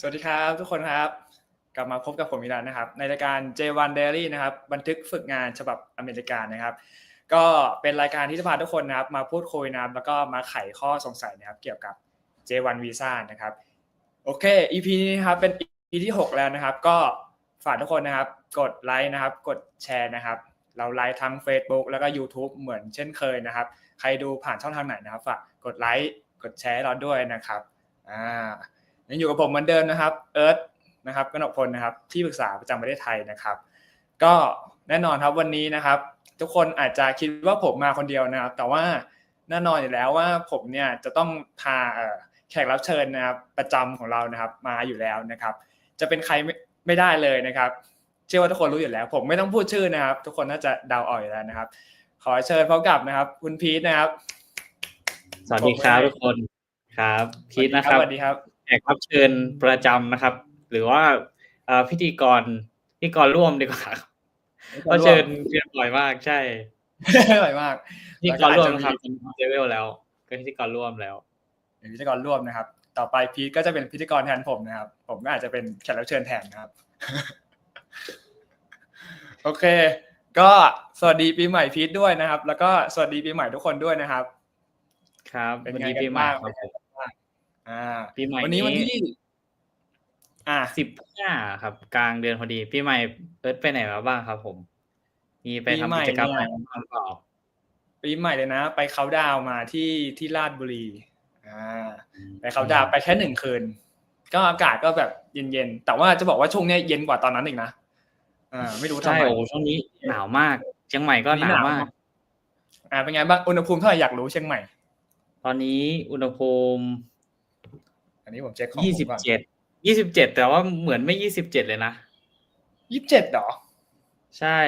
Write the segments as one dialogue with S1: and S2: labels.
S1: สวัสดีครับทุกคนครับ กลับมาพบกับผมอีกแล้วนะครับ ในรายการ J1 Diary นะครับ บันทึกฝึกงานฉบับอเมริกันนะครับ ก็เป็นรายการที่จะพาทุกคนนะครับ มาพูดคุยนะครับแล้วก็มาไขข้อสงสัยนะครับ เกี่ยวกับ J1 Visa นะครับ โอเค EP นี้นะครับเป็น EP ที่ 6 แล้วนะครับ ก็ฝากทุกคนนะครับ กดไลค์นะครับ กดแชร์นะครับ เราไลฟ์ทั้ง Facebook แล้วก็ YouTube เหมือนเช่นเคยนะครับ ใครดูผ่านช่องทางไหนนะครับฝากกดไลค์กดแชร์เราด้วยนะครับอ่า ยังอยู่กับผมเหมือนเดิมนะครับเอิร์ธนะครับกนกพลนะครับที่ปรึกษาประจำประเทศไทยนะครับ ก็แน่นอนครับวันนี้นะครับ ทุกคนอาจจะคิดว่าผมมาคนเดียวนะครับ แต่ว่าแน่นอนอยู่แล้วว่าผมเนี่ยจะต้องพาเอ่อแขกรับเชิญนะครับประจำของเรานะครับ มาอยู่แล้วนะครับ จะเป็นใครไม่ไม่ได้เลยนะครับ เชื่อว่าทุกคนรู้อยู่แล้ว ผมไม่ต้องพูดชื่อนะครับ ทุกคนน่าจะเดาออกอยู่แล้วนะครับ ขอเชิญพบกับนะครับ คุณพีทนะครับ
S2: สวัสดีครับทุกคนครับ พีทนะครับ
S1: สวัสดีครับ
S2: แขกรับเชิญประจำนะครับ หรือว่าเอ่อพิธีกรพิธีกรร่วมดีกว่าครับก็เชิญเชิญบ่อยมากใช่
S1: อร่อยมาก
S2: พิธีกรร่วมนะครับเป็นเลเวลแล้วก็พิธีกรร่วมแล้ว
S1: เป็นพิธีกรร่วมนะครับ ต่อไปพีทก็จะเป็นพิธีกรแทนผมนะครับ ผมก็อาจจะเป็นแขกรับเชิญแทนนะครับ โอเค ก็สวัสดีปีใหม่พีทด้วยนะครับ แล้วก็สวัสดีปีใหม่ทุกคนด้วยนะครับ
S2: ครับ
S1: เป็น
S2: วัน
S1: ไง
S2: นี้
S1: กัน
S2: ปีใหม่
S1: บ้าง
S2: ครับผม
S1: อ่า
S2: ปีใหม่
S1: วันนี้วันที่ อ่า
S2: สิบห้าครับ กลางเดือนพอดี ปีใหม่เอิร์ธไปไหนมาบ้างครับ ผม มีไปทำกิจกรรมอะไรบ้างเปล่า
S1: ปีใหม่เลยนะ ไปเขาน์ดาวน์มาที่ที่ลาดบุรีอ่าไปเขาน์ดาวน์ไปแค่หนึ่งคืน ก็อากาศก็แบบเย็นๆแต่ว่าจะบอกว่าช่วงเนี้ยเย็นกว่าตอนนั้นอีกนะอ่า ไม่รู้ทำ
S2: ใช่
S1: ไม
S2: โอ้ช่วงนี้หนาวมากเชียงใหม่ก็หนาวมาก
S1: อ่าเป็นไงบ้างอุณหภูมิเท่าไหร่อยากรู้เชียงใหม่
S2: ตอนนี้อุณหภูมิ
S1: อันนี้ผมเช็คของ
S2: ยี่สิบเจ็ดยี่สิบเจ็ดแต่ว่าเหมือนไม่ยี่สิบเจ็ดเลยนะ
S1: ยี่สิบเจ็ดหรอ
S2: ใช่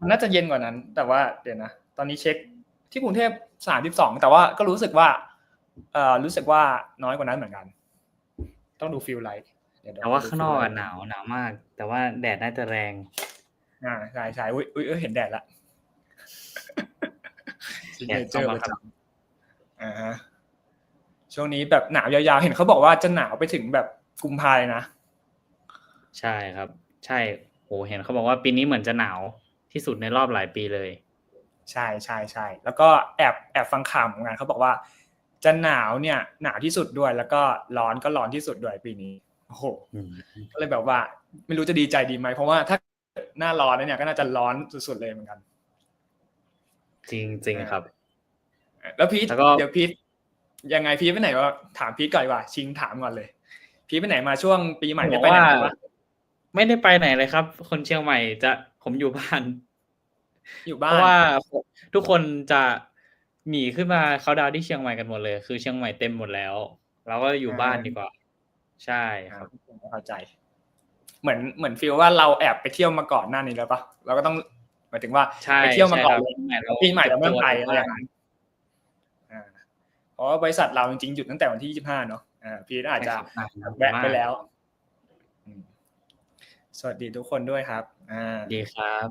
S1: มันน่าจะเย็นกว่านั้น แต่ว่าเดี๋ยวนะ ตอนนี้เช็คที่กรุงเทพสามสิบสองแต่ว่าก็รู้สึกว่าเอ่อรู้สึกว่าน้อยกว่านั้นเหมือนกัน ต้องดูฟิลไลท์เดี๋ย
S2: แต่ว่า
S1: ดู
S2: ข้างนอก
S1: feel
S2: อะ
S1: light
S2: หนาวหนาวมาก แต่ว่าแดดน่าจะแรง
S1: อ่าใช่ใช่อุ้ยอุ้ยเออเห็นแดดละ
S2: แดดเข้ามาครับ
S1: อ่าฮะ ช่วงนี้แบบหนาวยาวๆ เห็นเขาบอกว่าจะหนาวไปถึงแบบกุมภาเลยนะ
S2: ใช่ครับ ใช่โหเห็นเขาบอกว่าปีนี้เหมือนจะหนาวที่สุดในรอบหลายปีเลย
S1: ใช่ใช่ใช่แล้วก็แอบแอบฟังข่าวเหมือนกันเขาบอกว่า จะหนาวเนี่ยหนาวที่สุดด้วย แล้วก็ร้อนก็ร้อนที่สุดด้วยปีนี้โอ้โห
S2: อืม
S1: ก็เลยแบบว่า ไม่รู้จะดีใจดีไหมเพราะว่าถ้าหน้าร้อนเนี่ยก็น่าจะร้อนสุดๆเลยเหมือนกัน
S2: จริงจริงครับ
S1: แล้วพีท
S2: แล้วก็
S1: เดี๋ยวพีท ยังไงพีทไปไหนวะถามพีทก่อนดีกว่า ชิงถามก่อนเลย พีทไปไหนมาช่วงปีใหม่ได้ไปไหนมา
S2: ไม่ได้ไปไหนเลยครับ คนเชียงใหม่จะผมอยู่บ้าน
S1: อยู่
S2: เพ
S1: บ้าน
S2: ราะว่าทุกคนจะหนีขึ้นมาเขาดาวน์ที่เชียงใหม่กันหมดเลย คือเชียงใหม่เต็มหมดแล้ว เราก็อยู่บ้านดีกว่า ใช่ครับ
S1: เข้าใจ เหมือนเหมือนฟีลว่าเราแอบไปเที่ยวมาก่อนหน้านี้แล้วปะเราก็ต้องหมายถึงว่า
S2: ใช่
S1: ไปเที่ยวมาก่อน
S2: ใช่ครับ
S1: ปีใหม่เราไม่ไป
S2: เก็
S1: อะ
S2: บ
S1: ไร
S2: ตัว
S1: อย่างนั้นอ่า เพราะว่าบริษัทเราจริงๆหยุดตั้งแต่วันที่ยี่สิบห้าเนาะอ่าพีทอาจจะ
S2: ใช่ครับ
S1: แวะไปแล้วอืมสวัสดีทุกคนด้วยครับ อ่า
S2: ดีครับ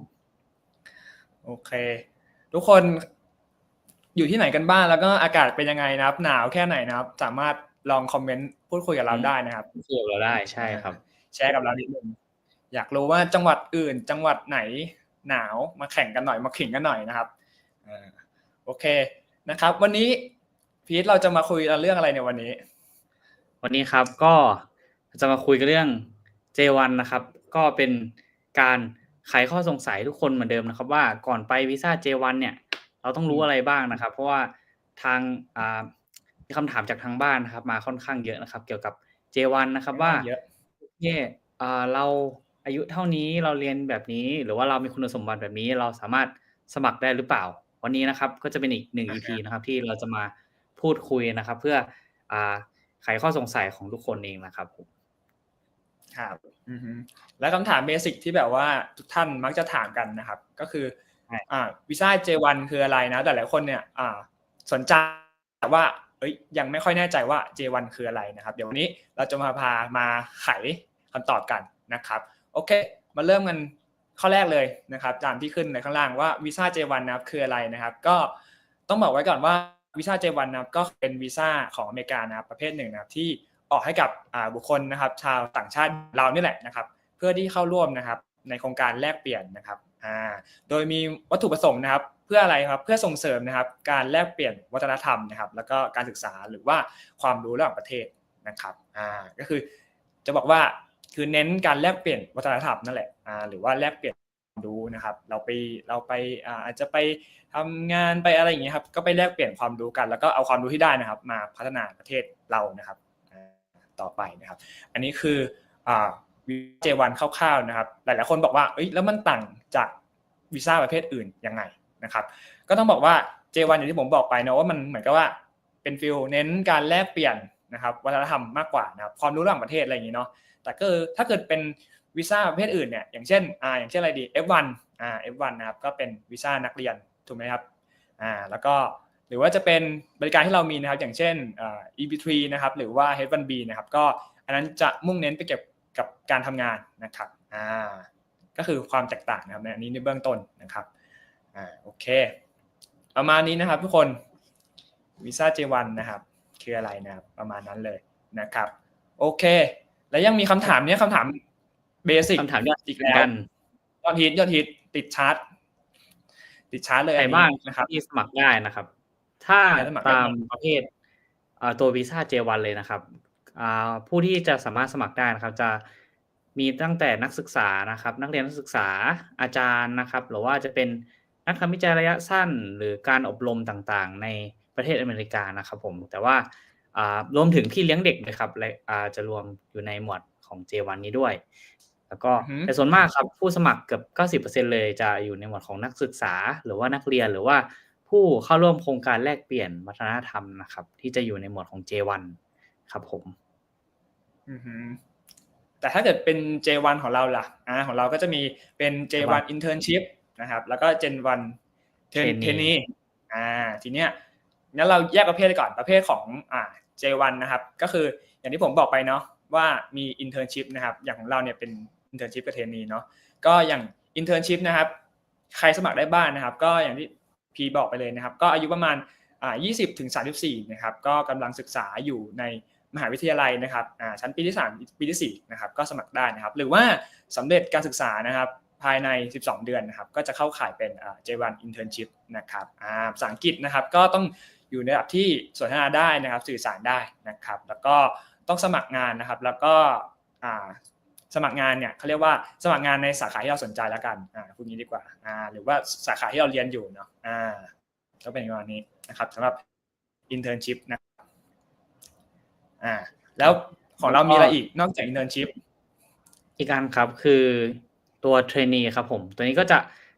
S1: โอเค ทุกคนอยู่ที่ไหนกันบ้างแล้วก็อากาศเป็นยังไงนะครับ หนาวแค่ไหนนะครับ สามารถลองคอมเมนต์พูดคุยกับเราได้นะครับ
S2: เกี่ยวเราได้ใช่ครับ
S1: แชร์กับเรานิดนึงอยากรู้ว่าจังหวัดอื่น จังหวัดไหนหนาวมาแข่งกันหน่อยมาขิงกันหน่อยนะครับอ่าโอเคนะครับ วันนี้ พีทเราจะมาคุยเรื่องอะไรในวันนี้
S2: วันนี้ครับก็จะมาคุยกันเรื่อง J1 นะครับ ก็เป็นการไขข้อสงสัยทุกคนเหมือนเดิมนะครับ ว่าก่อนไปวีซ่า J1 เนี่ย เราต้องรู้อะไรบ้างนะครับ เพราะว่าทางอ่ามีคำถามจากทางบ้านนะครับ มาค่อนข้างเยอะนะครับ เกี่ยวกับ J1 นะครับว่า
S1: เยอะ
S2: เนี่ยอ่าเราอายุเท่านี้เราเรียนแบบนี้ หรือว่าเรามีคุณสมบัติแบบนี้ เราสามารถสมัครได้หรือเปล่า วันนี้นะครับ ก็จะเป็นอีกหนึ่ง EP นะครับ ที่เราจะมา พูดคุยนะครับ เพื่ออ่าไขข้อสงสัยของทุกคนเองนะครับผม
S1: ครับอือฮึแล้วคำถามเบสิกที่แบบว่าทุกท่านมักจะถามกันนะครับ ก็คือ
S2: ใช่
S1: อ่าวีซ่า J1 คืออะไรนะ แต่หลายคนเนี่ยอ่าสนใจแต่ว่าเอ้ยยังไม่ค่อยแน่ใจว่า J1 คืออะไรนะครับ เดี๋ยววันนี้เราจะมาพามาไขคำตอบกันนะครับ โอเค มาเริ่มกันข้อแรกเลยนะครับ ตามที่ขึ้นในข้างล่างว่าวีซ่า J1 นะครับคืออะไรนะครับ ก็ต้องบอกไว้ก่อนว่า วีซ่า J1 นะครับก็เป็นวีซ่าของอเมริกานะครับประเภทหนึ่งนะครับที่ออกให้กับบุคคลนะครับ ชาวต่างชาติเรานี่แหละนะครับ เพื่อที่เข้าร่วมนะครับในโครงการแลกเปลี่ยนนะครับโดยมีวัตถุประสงค์นะครับ เพื่ออะไรครับเพื่อส่งเสริมนะครับ การแลกเปลี่ยนวัฒนธรรมนะครับ แล้วก็การศึกษาหรือว่าความรู้ระหว่างประเทศนะครับก็คือจะบอกว่าคือเน้นการแลกเปลี่ยนวัฒนธรรมนั่นแหละหรือว่าแลกเปลี่ยน ความรู้นะครับ เราไปเราไปอาจจะไปทำงานไปอะไรอย่างเงี้ยครับก็ไปแลกเปลี่ยนความรู้กัน แล้วก็เอาความรู้ที่ได้นะครับ มาพัฒนาประเทศเรานะครับต่อไปนะครับ อันนี้คืออ่าเจวันคร่าวๆนะครับ หลายๆคนบอกว่าเอ้ยแล้วมันต่างจากวีซ่าประเภทอื่นยังไงนะครับ ก็ต้องบอกว่า J1 อย่างที่ผมบอกไปนะว่ามันเหมือนกับว่าเป็นฟิลเน้นการแลกเปลี่ยนนะครับวัฒนธรรมมากกว่านะครับความรู้ระหว่างประเทศอะไรอย่างนี้เนาะแต่ก็ถ้าเกิดเป็น วีซ่าประเภทอื่นเนี่ยอย่างเช่นอ่าอย่างเช่นอะไรดี F1 อ่า F1 นะครับก็เป็นวีซ่านักเรียนถูกไหมครับอ่าแล้วก็หรือว่าจะเป็นบริการที่เรามีนะครับ อย่างเช่นอ่า EB3 นะครับหรือว่า H1B นะครับก็อันนั้นจะมุ่งเน้นไปเก็บกับการทำงานนะครับอ่าก็คือความแตกต่างนะครับในอันนี้ในเบื้องต้นนะครับอ่าโอเคประมาณนี้นะครับทุกคนวีซ่า J1 นะครับคืออะไรนะครับประมาณนั้นเลยนะครับโอเค แล้วยังมีคำถามเนี้ยคำถาม เบสิก
S2: คำถามยอด
S1: อีก
S2: เหมื
S1: แล้
S2: อน
S1: ว
S2: กัน
S1: ยอดฮิตยอดฮิตติดชาร์ตติดชาร์ตเลย
S2: ใคร
S1: อัน
S2: บ้าง
S1: นี้นะครับ
S2: ที่สมัครได้นะครับ ถ้า
S1: ใครสมัครได้
S2: ตามประเภทอ่าตัววีซ่า J1 เลยนะครับอ่าผู้ที่จะสามารถสมัครได้นะครับ จะมีตั้งแต่นักศึกษานะครับ นักเรียนนักศึกษาอาจารย์นะครับ หรือว่าจะเป็นนักทำวิจัยระยะสั้น หรือการอบรมต่างๆ ในประเทศอเมริกานะครับ ผมแต่ว่าอ่ารวมถึงพี่เลี้ยงเด็กนะครับและอ่าจะรวมอยู่ในหมวดของ J1 นี้ด้วย แล้วก็
S1: อือฮึ
S2: แต่ส่วนมากครับผู้สมัครเกือบ90%เลยจะอยู่ในหมวดของนักศึกษา หรือว่านักเรียนหรือว่าผู้เข้าร่วมโครงการแลกเปลี่ยนวัฒนธรรมนะครับ ที่จะอยู่ในหมวดของ J1 ครับผม
S1: อือหือแต่ถ้าเกิดเป็น J1 ของเราล่ะอ่าของเราก็จะมีเป็น J1 internship นะครับ แล้วก็ Gen 1
S2: Trainee
S1: trainee อ่า ทีเนี้ยงั้นเราแยกประเภทก่อนประเภทของอ่า J1 นะครับ ก็คืออย่างที่ผมบอกไปเนาะว่ามี internship นะครับ อย่างของเราเนี่ยเป็น internship กับ trainee เนาะก็อย่าง internship นะครับใครสมัครได้บ้างนะครับ ก็อย่างที่พีบอกไปเลยนะครับ ก็อายุประมาณอ่า20ถึง34นะครับก็กำลังศึกษาอยู่ในมหาวิทยาลัยนะครับอ่าชั้นปีที่ 3 ปีที่4นะครับก็สมัครได้นะครับ หรือว่าสำเร็จการศึกษานะครับภายใน 12 เดือนนะครับ ก็จะเข้าข่ายเป็น J1 internship นะครับภาษาอังกฤษนะครับก็ต้องอยู่ในระดับที่สนทนาได้นะครับ สื่อสารได้นะครับ แล้วก็ต้องสมัครงานนะครับ แล้วก็ สมัครงานเนี่ยเขาเรียกว่าสมัครงานในสาขาที่เราสนใจแล้วกันอ่าพูดงี้ดีกว่าอ่าหรือว่าสาขาที่เราเรียนอยู่เนาะอ่าก็เป็นประมาณนี้นะครับสำหรับ internship นะอ่าแล้วของเรามีอะไรอีกนอกจาก internship
S2: อีกอันครับคือตัวเทรนนีครับผมตัวนี้ก็จะ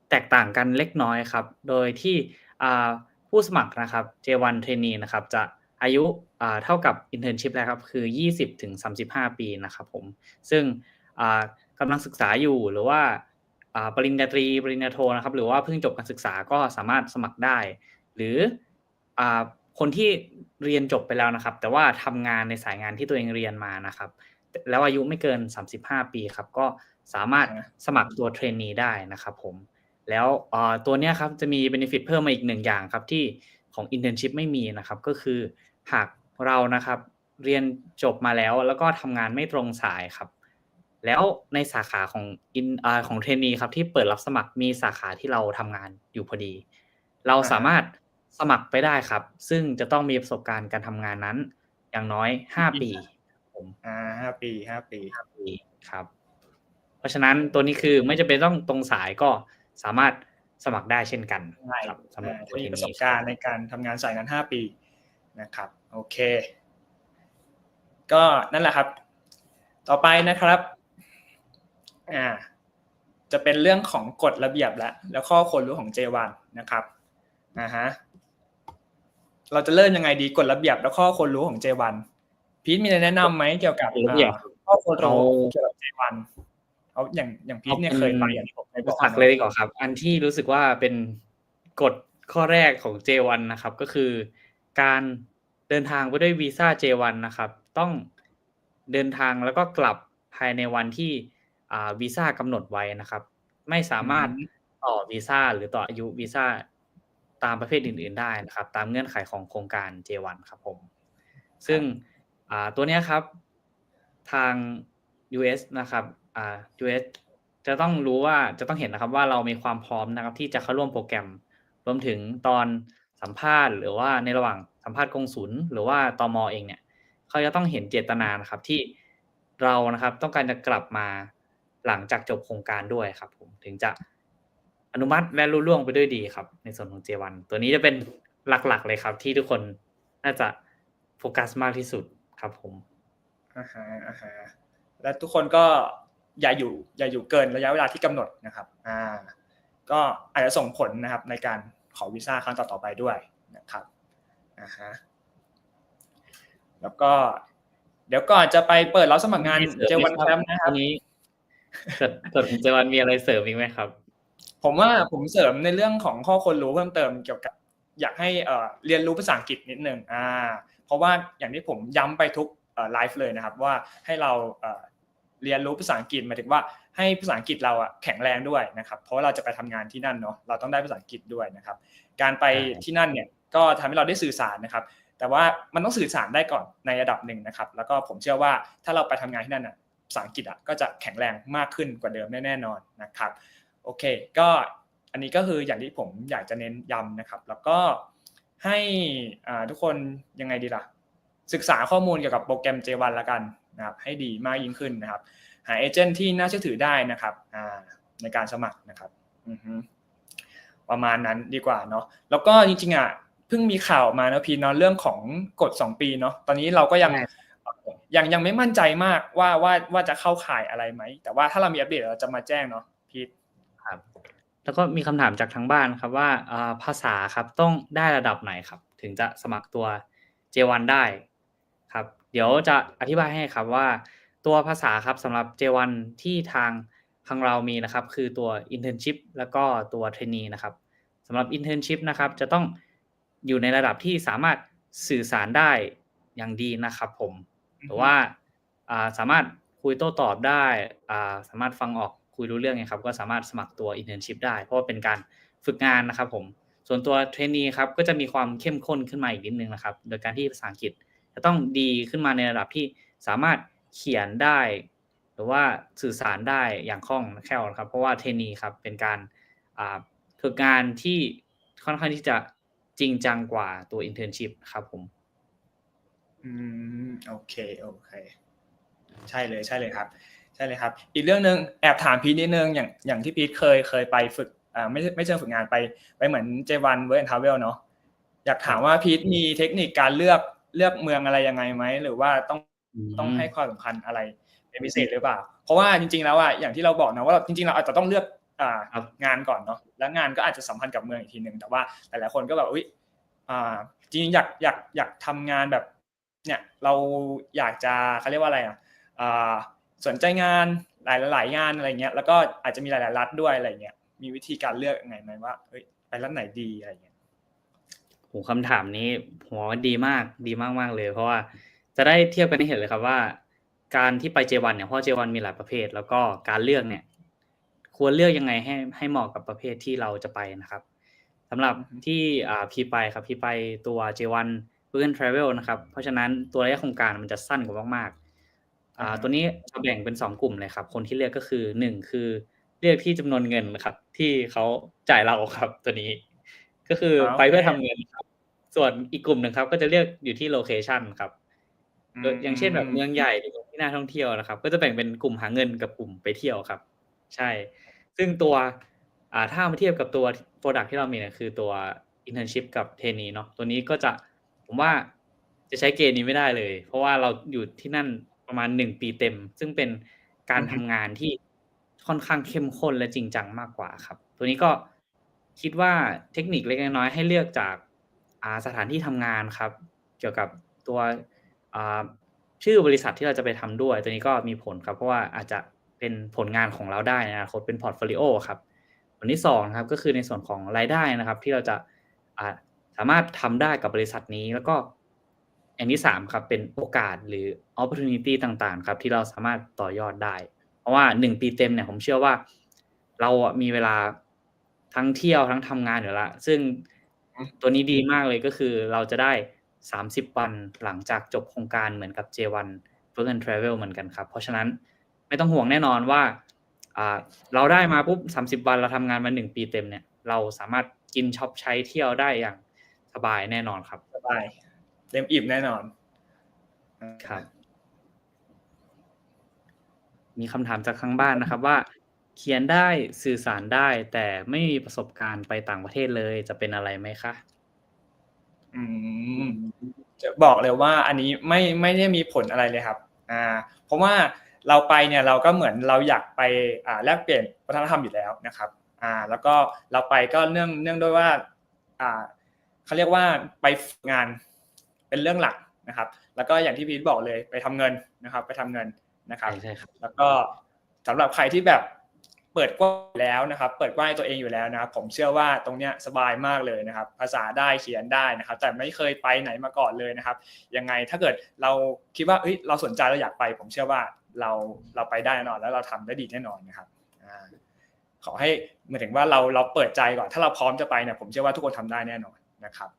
S2: แตกต่างกันเล็กน้อยครับ โดยที่อ่าผู้สมัครนะครับ J1 เทรนนีนะครับจะอายุอ่าเท่ากับ internship แล้วครับคือ 20ถึง35 ปีนะครับผมซึ่ง อ่ากำลังศึกษาอยู่หรือว่าอ่าปริญญาตรีปริญญาโทนะครับ หรือว่าเพิ่งจบการศึกษาก็สามารถสมัครได้ หรืออ่าคนที่เรียนจบไปแล้วนะครับ แต่ว่าทำงานในสายงานที่ตัวเองเรียนมานะครับ แล้วอายุไม่เกิน 35 ปีครับ ก็สามารถ
S1: อ่า
S2: สมัครตัวเทรนนีได้นะครับผมแล้วเอ่อตัวเนี้ยครับจะมี benefit เพิ่มมาอีกหนึ่งอย่างครับที่ของ internship ไม่มีนะครับ ก็คือหากเรานะครับ เรียนจบมาแล้วแล้วก็ทำงานไม่ตรงสายครับ แล้วในสาขาของอินอาของเทรนนีครับที่เปิดรับสมัครมีสาขาที่เราทำงานอยู่พอดี เรา
S1: อ่าฮะ
S2: สามารถสมัครไปได้ครับ ซึ่งจะต้องมีประสบการณ์การทำงานนั้น อย่างน้อย5ปีผม
S1: อ่าห้าปีห้าปี
S2: ปีครับ เพราะฉะนั้นตัวนี้คือไม่จำเป็นต้องตรงสายก็สามารถสมัครได้เช่นกัน
S1: ใช่
S2: ครับสำหรับ
S1: อ่า
S2: ตัว
S1: ที่มี
S2: เท
S1: ประส
S2: นี
S1: บการณ์ในการทำงานสายนั้นห้าปีนะครับ โอเค ก็นั่นแหละครับ ต่อไปนะครับ อ่าจะเป็นเรื่องของกฎระเบียบและแล้วข้อควรรู้ของ J1 นะครับอ่าฮะเราจะเริ่มยังไงดีกฎระเบียบและข้อควรรู้ของ J1 พีทมีอะไรแนะนำไหมเกี่ยวกับ
S2: ระเบียบ
S1: อ่าข้อควรรู้
S2: เอา
S1: เกี่ยวกับ J1 เอาอย่างอย่างพีทเนี่ยเคยไปอย่างที่ผมเคยบอก
S2: หลักเลยดีกว่าครับ อันที่รู้สึกว่าเป็นกฎข้อแรกของ J1 นะครับ ก็คือ การเดินทางไปด้วยวีซ่า J1 นะครับ ต้องเดินทางแล้วก็กลับภายในวันที่อ่า วีซ่ากำหนดไว้นะครับ ไม่สามารถ
S1: อืม
S2: ต่อวีซ่าหรือต่ออายุวีซ่าตามประเภทอื่น ๆได้นะครับ ตามเงื่อนไขของโครงการ J1 ครับผม ซึ่งอ่าตัวเนี้ยครับทาง US นะครับอ่า US จะต้องรู้ว่าจะต้องเห็นนะครับว่าเรามีความพร้อมนะครับ ที่จะเข้าร่วมโปรแกรม รวมถึงตอนสัมภาษณ์ หรือว่าในระหว่างสัมภาษณ์กงสุลหรือว่าตมเองเนี่ย เขาจะต้องเห็นเจตนานะครับที่เรานะครับต้องการจะกลับมา หลังจากจบโครงการด้วยครับ ผมถึงจะอนุมัติและรุ่ล่วงไปด้วยดีครับ ในส่วนของ J1 ตัวนี้จะเป็นหลักๆเลยครับ ที่ทุกคนน่าจะโฟกัสมากที่สุดครับ ผม
S1: อ่าฮะอ่าฮะและทุกคนก็อย่าอยู่อย่าอยู่เกินระยะเวลาที่กำหนดนะครับอ่าก็อาจจะส่งผลนะครับ ในการขอวีซ่าครั้งต่อๆไปด้วยนะครับอ่าฮะแล้วก็ เดี๋ยวก่อนจะไปเปิดรับสมัครงาน
S2: มีสริม
S1: เจ
S2: ไหม
S1: วันแคมป์นะครับ
S2: วัน นี้เกิดเกิดของ J1 มีอะไรเสริมอีกไหมครับ
S1: ผมว่าผมเสริมในเรื่องของข้อควรรู้เพิ่มเติมเกี่ยวกับ อยากให้เรียนรู้ภาษาอังกฤษนิดนึงอ่า เพราะว่าอย่างที่ผมย้ำไปทุกไลฟ์เลยนะครับ ว่าให้เราเรียนรู้ภาษาอังกฤษหมายถึงว่าให้ภาษาอังกฤษเราอะแข็งแรงด้วยนะครับ เพราะเราจะไปทำงานที่นั่นเนาะเราต้องได้ภาษาอังกฤษด้วยนะครับ การไปที่นั่นเนี่ยก็ทำให้เราได้สื่อสารนะครับ แต่ว่ามันต้องสื่อสารได้ก่อนในระดับหนึ่งนะครับ แล้วก็ผมเชื่อว่าถ้าเราไปทำงานที่นั่นอะ ภาษาอังกฤษอะก็จะแข็งแรงมากขึ้นกว่าเดิมแน่นอนนะครับโอเค ก็อันนี้ก็คืออย่างที่ผมอยากจะเน้นย้ำนะครับ แล้วก็ให้ทุกคนยังไงดีล่ะ ศึกษาข้อมูลเกี่ยวกับโปรแกรม J1 ละกันนะครับให้ดีมากยิ่งขึ้นนะครับ หาเอเจนต์ที่น่าเชื่อถือได้นะครับในการสมัครนะครับประมาณนั้นดีกว่าเนาะแล้วก็จริงๆอะเพิ่งมีข่าวมาเนอะพีเนาะเรื่องของกฎ2ปีเนาะตอนนี้เราก็ยัง ยังยังไม่มั่นใจมากว่าว่าว่าจะเข้าข่ายอะไรไหม แต่ว่าถ้าเรามีอัปเดตเราจะมาแจ้งเนาะพีท
S2: ครับ แล้วก็มีคำถามจากทางบ้านครับว่าอ่าภาษาครับต้องได้ระดับไหนครับ ถึงจะสมัครตัว J1 ได้ครับ เดี๋ยวจะอธิบายให้ครับว่าตัวภาษาครับสำหรับ J1 ที่ทางทางเรามีนะครับ คือตัว internship แล้วก็ตัว trainee นะครับสำหรับ internship นะครับ จะต้องอยู่ในระดับที่สามารถสื่อสารได้อย่างดีนะครับผม หรือว่าสามารถคุยโต้ตอบได้สามารถฟังออกคุยรู้เรื่องไงครับ ก็สามารถสมัครตัว internship ได้ เพราะว่าเป็นการฝึกงานนะครับผมส่วนตัวเทรนนีครับก็จะมีความเข้มข้นขึ้นมาอีกนิดนึงนะครับ โดยการที่ภาษาอังกฤษจะต้องดีขึ้นมาในระดับที่สามารถเขียนได้ หรือว่าสื่อสารได้อย่างคล่องแคล่วนะครับ เพราะว่าเทรนนีครับเป็นการฝึกงานที่ค่อนข้างที่จะจริงจังกว่าตัว internship ครับผม
S1: อืมโอเคโอเค ใช่เลยใช่เลยครับ ใช่เลยครับ อีกเรื่องหนึ่งแอบถามพีทนิดนึงอย่างอย่างที่พีทเคยเคยไปฝึกอ่าไม่ใช่ไม่เชิงฝึกงานไปไปเหมือนเจวันเวิร์นทาวเวลเนาะอยากถามว่าพีทมีเทคนิคการเลือกเลือกเมืองอะไรยังไงไหมหรือว่าต้องต้องให้ความสำคัญอะไรเป็นพิเศษหรือเปล่า เพราะว่าจริง ๆ แล้วอะอย่างที่เราบอกนะว่าเราจริงๆเราอาจจะต้องเลือกอ่า
S2: ครับ
S1: งานก่อนเนาะแล้วงานก็อาจจะสัมพันธ์กับเมืองอีกทีหนึ่งแต่ว่าหลายๆคนก็แบบอุ้ยอ่าจริงๆอยากอยากอยากทำงานแบบ เนี่ยเราอยากจะเขาเรียกว่าอะไรอะอ่าสนใจงานหลายหลายงานอะไรเงี้ยแล้วก็อาจจะมีหลาย ๆ รัฐด้วยอะไรเงี้ยมีวิธีการเลือกยังไงไหมว่าเฮ้ยไปรัฐไหนดีอะไรเงี้ย
S2: โหคำถามนี้ผมว่าดีมากดีมากมากเลย เพราะว่าจะได้เทียบกันให้เห็นเลยครับว่า การที่ไป J1 เนี่ยเพราะ J1 มีหลายประเภท แล้วก็การเลือกเนี่ย ควรเลือกยังไงให้ให้เหมาะกับประเภทที่เราจะไปนะครับสำหรับที่พี่ไปครับพี่ไปตัว J1 Work and Travel นะครับ เพราะฉะนั้นตัวระยะโครงการมันจะสั้นกว่ามากๆอ่าตัวนี้จะแบ่งเป็นสองกลุ่มเลยครับ คนที่เลือกก็คือหนึ่งคือเลือกที่จำนวนเงินนะครับ ที่เขาจ่ายเราครับตัวนี้ ก็คืออาไปเพื่อทำเงินครับ ส่วนอีกกลุ่มหนึ่งครับ ก็จะเลือกอยู่ที่โลเคชันครับโดยอย่างเช่นแบบเมืองใหญ่หรือเมืองที่น่าท่องเที่ยวนะครับ ก็จะแบ่งเป็นกลุ่มหาเงินกับกลุ่มไปเที่ยวครับ ใช่ ซึ่งตัวอ่าถ้ามาเทียบกับตัว Product ที่เรามีเนี่ยคือตัว Internship กับ t r a i n e e เนาะตัวนี้ก็จะ ผมว่าจะใช้เกณฑ์นี้ไม่ได้เลย เพราะว่าเราอยู่ที่นั่นประมาณหนึ่งปีเต็ม ซึ่งเป็นการ
S1: อือฮึ
S2: ทำงานที่ค่อนข้างเข้มข้นและจริงจังมากกว่าครับ ตัวนี้ก็คิดว่าเทคนิคเล็กน้อยๆให้เลือกจากอ่าสถานที่ทำงานครับ เกี่ยวกับตัวอ่าชื่อบริษัทที่เราจะไปทำด้วย ตัวนี้ก็มีผลครับ เพราะว่าอาจจะเป็นผลงานของเราได้ในอนาคตเป็นพอร์ตโฟลิโอครับผลที่สองนะครับก็คือในส่วนของรายได้นะครับ ที่เราจะอ่า สามารถทำได้กับบริษัทนี้แล้วก็อย่างที่สามครับเป็นโอกาสหรือ opportunity ต่างๆ ครับที่เราสามารถต่อยอดได้ เพราะว่าหนึ่งปีเต็มเนี่ยผมเชื่อว่า เรามีเวลาทั้งเที่ยวทั้งทำงานอยู่แล้วซึ่งตัวนี้ดีมากเลยก็คือเราจะได้30วันหลังจากจบโครงการเหมือนกับ J1 work and travel เหมือนกันครับ เพราะฉะนั้นไม่ต้องห่วงแน่นอนว่าเราได้มาปุ๊บสามสิบวันเราทำงานมาหนึ่งปีเต็มเนี่ย เราสามารถกินช็อปใช้เที่ยวได้อย่าง บายแน่นอนครับ
S1: สบาย เต็มอิ่มแน่นอน
S2: ครับ มีคำถามจากทางบ้านนะครับว่า เขียนได้สื่อสารได้ แต่ไม่มีประสบการณ์ไปต่างประเทศเลยจะเป็นอะไรไหมคะ
S1: อืมจะบอกเลยว่าอันนี้ไม่ไม่ได้มีผลอะไรเลยครับอ่าเพราะว่าเราไปเนี่ยเราก็เหมือนเราอยากไปอ่าแลกเปลี่ยนวัฒนธรรมอยู่แล้วนะครับอ่าแล้วก็เราไปก็เนื่องเนื่องด้วยว่าอ่า เขาเรียกว่าไปฝึกงานเป็นเรื่องหลักนะครับ แล้วก็อย่างที่พีทบอกเลยไปทำเงินนะครับ ไปทำเงินนะครับ
S2: ใช่ใช่ครับ
S1: แล้วก็สำหรับใครที่แบบเปิดกว้างอยู่แล้วนะครับ เปิดกว้างให้ตัวเองอยู่แล้วนะครับ ผมเชื่อว่าตรงเนี้ยสบายมากเลยนะครับ ภาษาได้เขียนได้นะครับ แต่ไม่เคยไปไหนมาก่อนเลยนะครับยังไงถ้าเกิดเราคิดว่าเอ้ยเราสนใจเราอยากไป ผมเชื่อว่าเราเราไปได้แน่นอน แล้วเราทำได้ดีแน่นอนนะครับอ่าขอให้หมายถึงว่าเราเราเปิดใจก่อน ถ้าเราพร้อมจะไปเนี่ยผมเชื่อว่าทุกคนทำได้แน่นอน นะครับ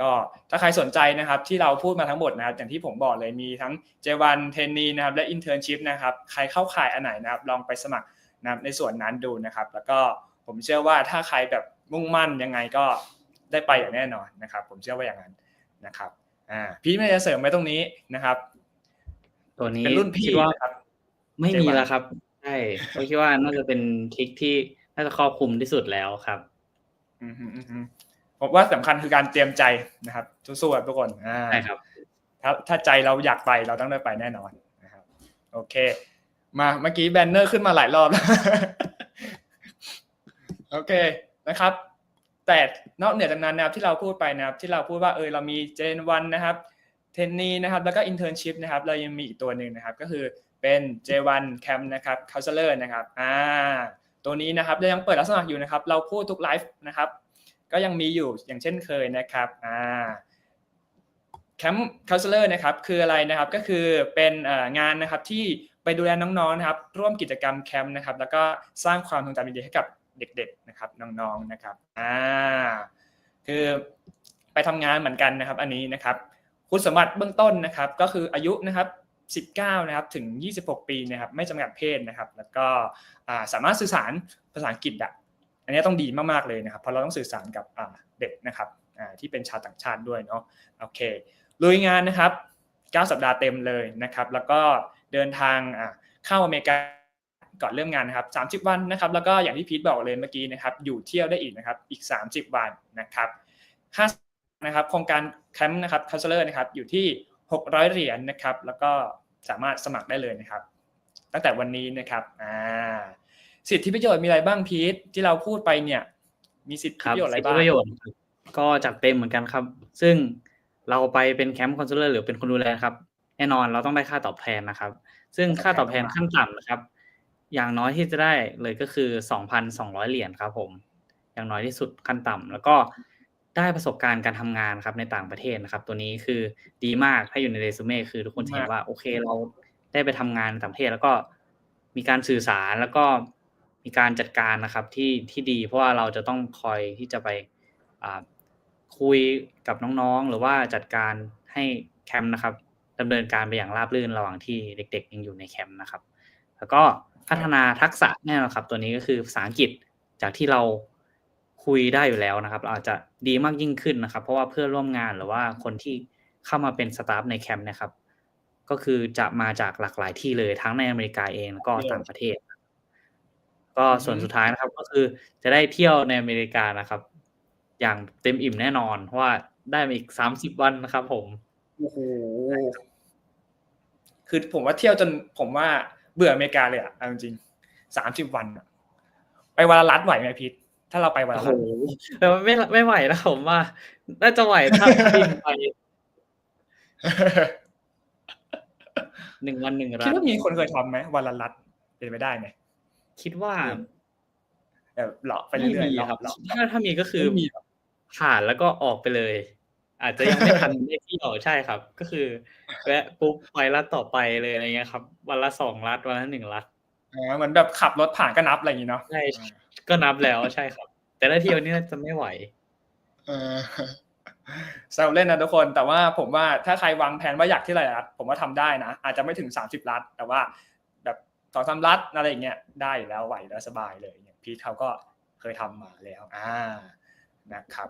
S1: ก็ถ้าใครสนใจนะครับที่เราพูดมาทั้งหมดนะครับอย่างที่ผมบอกเลยมีทั้ง J1 เทนนีนะครับและ Internship นะครับใครเข้าข่ายอันไหนนะครับลองไปสมัครนะครับในส่วนนั้นดูนะครับ แล้วก็ผมเชื่อว่าถ้าใครแบบมุ่งมั่นยังไงก็ได้ไปอย่างแน่นอนนะครับ ผมเชื่อว่าอย่างนั้นนะครับอ่าพี่ไม่จะเสริมไว้ตรงนี้นะครับ
S2: ตัวนี้
S1: เป็นรุ่นพี่
S2: คิดว่า
S1: นะครับ
S2: ไม่มี
S1: J1
S2: แล้วครับใช่ก็คิดว่าน่าจะเป็นทริคที่น่าจะครอบคลุมที่สุดแล้วครับ
S1: อืมฮึอืมฮึ ผมว่าสำคัญคือการเตรียมใจนะครับสู้ๆครับทุกคนอ่า
S2: ใช่ครับ
S1: ถ้าถ้าใจเราอยากไปเราต้องได้ไปแน่นอนนะครับ โอเค มาเมื่อกี้แบนเนอร์ขึ้นมาหลายรอบแล้วโอเคนะครับ แต่นอกเหนือจากนั้นนะครับที่เราพูดไปนะครับ ที่เราพูดว่าเออเรามีเจนวันนะครับเทนนีนะครับ แล้วก็อินเทอร์นชิพนะครับ เรายังมีอีกตัวหนึ่งนะครับ ก็คือเป็น J1 Camp นะครับ Counselor นะครับอ่าตัวนี้นะครับเรายังเปิดรับสมัครอยู่นะครับ เราพูดทุกไลฟ์นะครับ ก็ยังมีอยู่อย่างเช่นเคยนะครับอ่าแคมป์คาสเลอร์นะครับคืออะไรนะครับก็คือเป็นงานนะครับที่ไปดูแลน้องๆนะครับ ร่วมกิจกรรมแคมป์นะครับแล้วก็สร้างความทรงจำดีๆให้กับเด็กๆนะครับน้องๆนะครับอ่าคือไปทำงานเหมือนกันนะครับ อันนี้นะครับคุณสมบัติเบื้องต้นนะครับ ก็คืออายุนะครับ19นะครับถึง 26 ปีนะครับไม่จำกัดเพศนะครับ แล้วก็สามารถสื่อสารภาษาอังกฤษ อันนี้ต้องดีมากๆเลยนะครับเพราะเราต้องสื่อสารกับเด็กนะครับที่เป็นชาวต่างชาติด้วยเนาะโอเคลุยงานนะครับ 9 สัปดาห์เต็มเลยนะครับ แล้วก็เดินทางเข้าอเมริกาก่อนเริ่มงานนะครับ30 วันนะครับ แล้วก็อย่างที่พีทบอกเลยเมื่อกี้นะครับ อยู่เที่ยวได้อีกนะครับ อีก 30 วันนะครับค่านะครับ โครงการแคมป์นะครับคัสเลอร์นะครับ อยู่ที่ 600 เหรียญนะครับ แล้วก็สามารถสมัครได้เลยนะครับ ตั้งแต่วันนี้นะครับ อ่า สิทธิประโยชน์มีอะไรบ้างพีทที่เราพูดไปเนี่ย มีสิทธิ
S2: ครับ
S1: ประโยชน์อะไร
S2: สิทธิ
S1: บ้าง
S2: ประโยชน์ครับก็จัดเต็มเหมือนกันครับ ซึ่งเราไปเป็นแคมป์คอนซูเลอร์หรือเป็นคนดูแลครับแน่นอนเราต้องได้ค่าตอบแทนนะครับ ซึ่งค่าตอบแทนขั้นต่ำนะครับ อย่างน้อยที่จะได้เลยก็คือ 2,200 เหรียญครับผม อย่างน้อยที่สุดขั้นต่ำแล้วก็ได้ประสบการณ์การทำงานครับในต่างประเทศนะครับ ตัวนี้คือดีมากถ้าอยู่ในเรซูเม่คือทุกคนจะเห็นว่าโอเคเราได้ไปทำงานในต่างประเทศแล้วก็มีการสื่อสารแล้วก็ มีการจัดการนะครับที่ที่ดี เพราะว่าเราจะต้องคอยที่จะไปอ่าคุยกับน้องๆ หรือว่าจัดการให้แคมป์นะครับดำเนินการไปอย่างราบรื่นระหว่างที่เด็ก ๆ ยังอยู่ในแคมป์นะครับ แล้วก็พัฒนาทักษะแน่นอนครับ ตัวนี้ก็คือภาษาอังกฤษจากที่เราคุยได้อยู่แล้วนะครับ เราอาจจะดีมากยิ่งขึ้นนะครับ เพราะว่าเพื่อนร่วมงานหรือว่าคนที่เข้ามาเป็นสตาฟในแคมป์นะครับ ก็คือจะมาจากหลากหลายที่เลยทั้งในอเมริกาเองแล้วก็ต่างประเทศ ก็ส่วนสุดท้ายนะครับ ก็คือจะได้เที่ยวในอเมริกานะครับ อย่างเต็มอิ่มแน่นอนเพราะว่าได้มาอีกสามสิบวันนะครับผม
S1: โอ้โหคือผมว่าเที่ยวจนผมว่าเบื่ออเมริกาเลยอะเอาจริงสามสิบวันอะไปวันละรัฐไหวไหมพีทถ้าเราไปวัน
S2: โอ้
S1: ละ
S2: โห
S1: รัฐ
S2: แต่ว่าไม่ไม่ไหวนะผมว่า น่าจะไหวถ้าบินไปหนึ่งวันหนึ่งรั
S1: คิด
S2: ฐ
S1: ว่ามีคนเคยทำไหมวันละรัฐเป็นไปได้ไหม
S2: คิดว่า
S1: แบบเลาะไป
S2: ไม่
S1: เรื่อย
S2: มี
S1: ๆเลาะ
S2: ครับ
S1: เลาะ
S2: ถ้าถ้ามีก็คือ
S1: ไม่มีหรอ
S2: ผ่านแล้วก็ออกไปเลย อาจจะยังไม่ทันได้เที่ยวใช่ครับ ก็คือแวะปุ๊บไปรัฐต่อไปเลยอะไรเงี้ยครับ วันละสองรัฐวันละหนึ่งรัฐ
S1: อ่าเหมือนแบบขับรถผ่านก็นับอะไรอย่างงี้เนาะ
S2: ใช่ก็นับแล้วใช่ครับ แต่ถ้าเที่ยวนี่น่าจะไม่ไหว
S1: เออแซวเล่นนะทุกคนแต่ว่าผมว่าถ้าใครวางแผนว่าอยากที่หลายรัฐผมว่าทำได้นะ อาจจะไม่ถึง 30รัฐแต่ว่าแบบ สองสามรัฐอะไรอย่างเงี้ยได้อยู่แล้วไหวแล้วสบายเลยอย่างพีทเขาก็เคยทำมาแล้วอ่านะครับ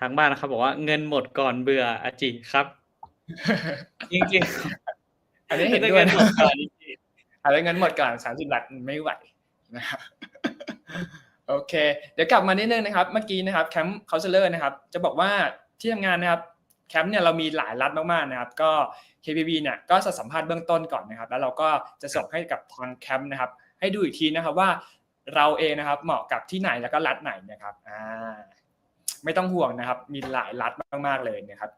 S2: ทางบ้านนะครับบอกว่าเงินหมดก่อนเบื่ออาจิครับจริงๆ
S1: อันนี้เห็นด้วย
S2: งิ
S1: นะ
S2: หมดก่อนจริง
S1: อะไรเงินหมดก่อนสามสิบลัดไม่ไหวนะครับโอเค เดี๋ยวกลับมานิดนึงนะครับ เมื่อกี้นะครับแคมป์เคาน์เซอร์นะครับ จะบอกว่าที่ทำงานนะครับแคมป์เนี่ยเรามีหลายรัฐมากๆนะครับ ก็ KPB เนี่ยก็จะสัมภาษณ์เบื้องต้นก่อนนะครับ แล้วเราก็จะส่งให้กับทางแคมป์นะครับ ให้ดูอีกทีนะครับว่าเราเองนะครับเหมาะกับที่ไหนแล้วก็รัฐไหนนะครับอ่าไม่ต้องห่วงนะครับ มีหลายรัฐมากๆเลยนะครับ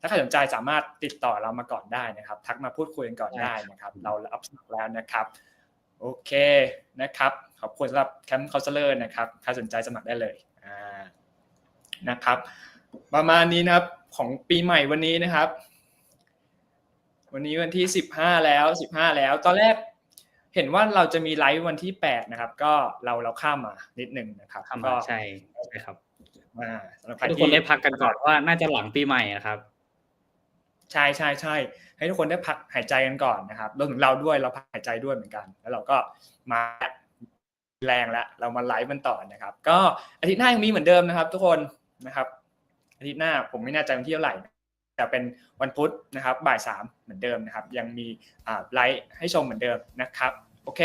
S1: ถ้าใครสนใจสามารถติดต่อเรามาก่อนได้นะครับ ทักมาพูดคุยกันก่อนได้นะครับ เรารับสมัครแล้วนะครับ โอเคนะครับ ขอบคุณสำหรับแคมป์คาสเลอร์นะครับใครสนใจสมัครได้เลยอ่านะครับ ประมาณนี้นะครับของปีใหม่วันนี้นะครับ วันนี้วันที่สิบห้าแล้วสิบห้าแล้ว ตอนแรกเห็นว่าเราจะมีไลฟ์วันที่แปดนะครับ ก็เราเราข้ามมานิดหนึ่งนะครับ
S2: ๆทำ
S1: ก็
S2: มาใช่ใช่ครับ
S1: อ่าสำหรับใคร
S2: ให้ทุก
S1: ที่
S2: คนได้พักกันก่อนว่าน่าจะหลังปีใหม่นะครับ
S1: ใช่ใช่ใช่ให้ทุกคนได้พักหายใจกันก่อนนะครับรวมถึงเราด้วยเราพักหายใจด้วยเหมือนกัน แล้วเราก็มาแรงแล้วเรามาไลฟ์มันต่อนะครับ ก็อาทิตย์หน้ายังมีเหมือนเดิมนะครับ ทุกคนนะครับอาทิตย์หน้าผมไม่แน่ใจวันที่เท่าไหร่ แต่เป็นวันพุธนะครับบ่ายสามเหมือนเดิมนะครับ ยังมีอ่าไลฟ์ให้ชมเหมือนเดิมนะครับ โอเค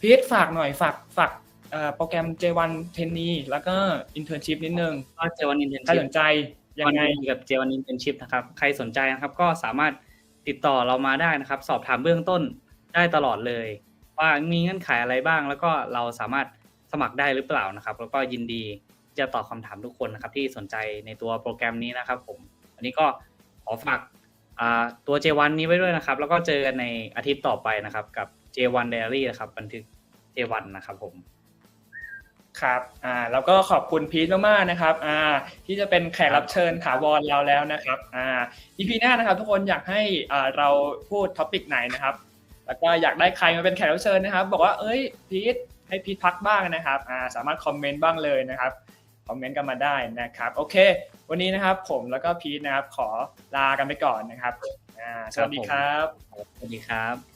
S1: พีทฝากหน่อยฝากฝากเอ่อโปรแกรม J1 เทนนีแล้วก็อินเทอร์ชิพนิดนึง
S2: ก็เจวันอินเทน
S1: ถ้า
S2: ชิ
S1: ส
S2: พ
S1: นใจยังไง
S2: วันดีกับเจวันอินเทนชิพนะครับ ใครสนใจนะครับก็สามารถติดต่อเรามาได้นะครับ สอบถามเบื้องต้นได้ตลอดเลย ว่ามีเงื่อนไขอะไรบ้าง แล้วก็เราสามารถสมัครได้หรือเปล่านะครับ แล้วก็ยินดีจะตอบคำถามทุกคนนะครับที่สนใจในตัวโปรแกรมนี้นะครับผมันนี้ก็ขอฝากตัว J1 นี้ไว้ด้วยนะครับ แล้วก็เจอกันในอาทิตย์ต่อไปนะครับ กับ J1 Diary นะครับ บันทึก J1 นะครับผม
S1: ครับอ่าแล้วก็ขอบคุณพีทมากๆนะครับอ่าที่จะเป็นแขกรับเชิญถาวรเราแล้วนะครับอ่า EP หน้านะครับ ทุกคนอยากให้อ่าเราพูดท็อปิกไหนนะครับ แล้วก็อยากได้ใครมาเป็นแขกรับเชิญนะครับ บอกว่าเอ้ยพีทให้พีทพักบ้างนะครับอ่าสามารถคอมเมนต์บ้างเลยนะครับคอมเมนต์กันมาได้นะครับ โอเค วันนี้นะครับผมแล้วก็พีทนะครับขอลากันไปก่อนนะครับ อ่า สวัสดีครับ
S2: สวัสดีครับ